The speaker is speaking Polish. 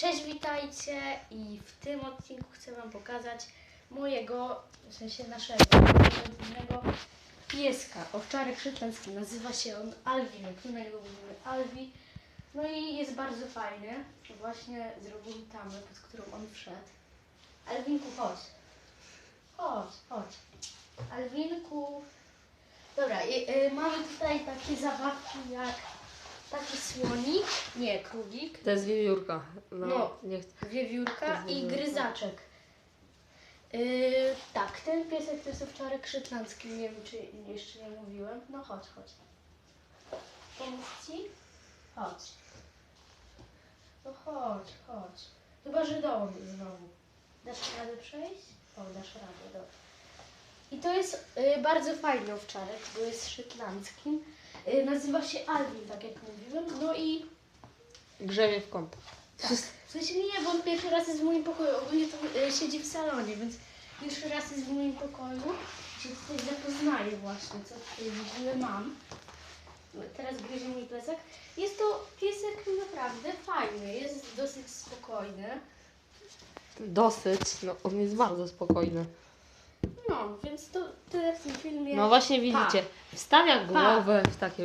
Cześć, witajcie i w tym odcinku chcę Wam pokazać mojego, w sensie naszego rodzinnego pieska, owczarek szytlański. Nazywa się on Alwinek, my na niego mówimy Alwi. No i jest bardzo fajny. Właśnie zrobili tamę, pod którą on wszedł. Alwinku, chodź. Chodź, chodź. Alwinku. Dobra, i, y, mamy tutaj takie zabawki jak taki słonik, nie, królik, To jest wiewiórka. No, No. nie chcę. wiewiórka i gryzaczek. Yy, tak, ten piesek to jest owczarek szytlandzki, nie wiem czy jeszcze nie mówiłem. No chodź, chodź. Pomóc ci? Chodź. No chodź, chodź. Chyba, że dołu znowu. Dasz radę przejść? O, dasz radę, dobra. I to jest y, bardzo fajny owczarek, bo jest szytlandzkim. Y, nazywa się Alvin, tak jak mówiłem. No i Grzewie w kąt. tak. W sensie nie, bo on pierwszy raz jest w moim pokoju. Ogólnie to e, siedzi w salonie, więc pierwszy raz jest w moim pokoju. Się tutaj zapoznaję właśnie, co tutaj w ogóle mam. Teraz gryzie mój plecak. Jest to piesek naprawdę fajny, jest dosyć spokojny. Dosyć. No, on jest bardzo spokojny. No, więc to tyle w tym filmie. No właśnie widzicie. Wstawia głowę w takie